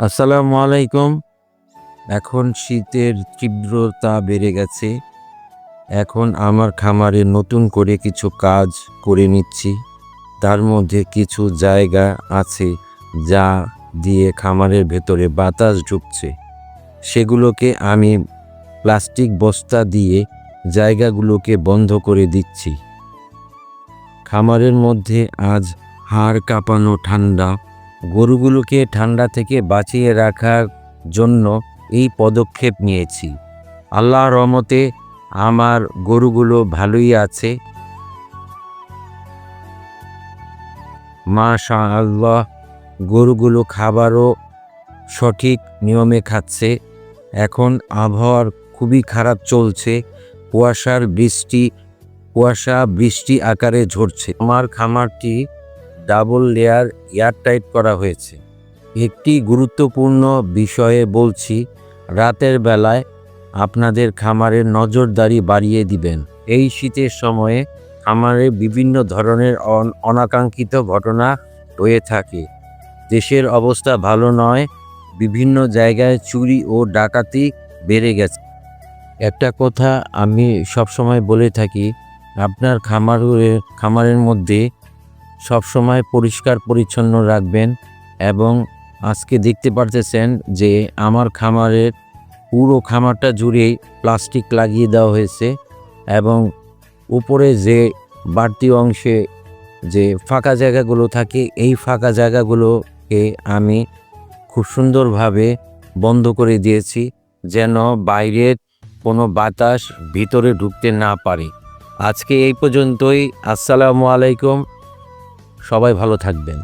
আসসালামু আলাইকুম। এখন শীতের তীব্রতা বেড়ে গেছে। এখন আমার খামারে নতুন করে কিছু কাজ করে নিচ্ছি। তার মধ্যে কিছু জায়গা আছে যা দিয়ে খামারের ভেতরে বাতাস ঢুকছে। সেগুলোকে আমি প্লাস্টিক বস্তা দিয়ে জায়গাগুলোকে বন্ধ করে দিচ্ছি। খামারের মধ্যে আজ হাড় কাঁপানো ঠান্ডা গরুগুলোকে ঠান্ডা থেকে বাঁচিয়ে রাখার জন্য এই পদক্ষেপ নিয়েছি। আল্লাহর রহমতে আমার গরুগুলো ভালোই আছে। মাশা আল্লাহ গরুগুলো খাবারও সঠিক নিয়মে খাচ্ছে। এখন আবহাওয়ার খুবই খারাপ চলছে। কুয়াশার বৃষ্টি, কুয়াশা বৃষ্টি আকারে ঝরছে। আমার খামারটি ডাবল লেয়ার এয়ারটাইট করা হয়েছে। একটি গুরুত্বপূর্ণ বিষয়ে বলছি, রাতের বেলায় আপনাদের খামারের নজরদারি বাড়িয়ে দিবেন। এই শীতের সময়ে খামারে বিভিন্ন ধরনের অন- অনাকাঙ্ক্ষিত ঘটনা হয়ে থাকে। দেশের অবস্থা ভালো নয়, বিভিন্ন জায়গায় চুরি ও ডাকাতি বেড়ে গেছে। একটা কথা আমি সবসময় বলে থাকি, আপনার খামারের খামারের মধ্যে সবসময় পরিষ্কার পরিচ্ছন্ন রাখবেন এবং আজকে দেখতে পারতেছেন যে আমার খামারের পুরো খামারটা জুড়েই প্লাস্টিক লাগিয়ে দেওয়া হয়েছে এবং উপরে যে বাড়তি অংশে যে ফাঁকা জায়গাগুলো থাকে, এই ফাঁকা জায়গাগুলোকে আমি খুব সুন্দরভাবে বন্ধ করে দিয়েছি যেন বাইরের কোনো বাতাস ভিতরে ঢুকতে না পারে। আজকে এই পর্যন্তই। আসসালামু আলাইকুম। সবাই ভালো থাকবেন।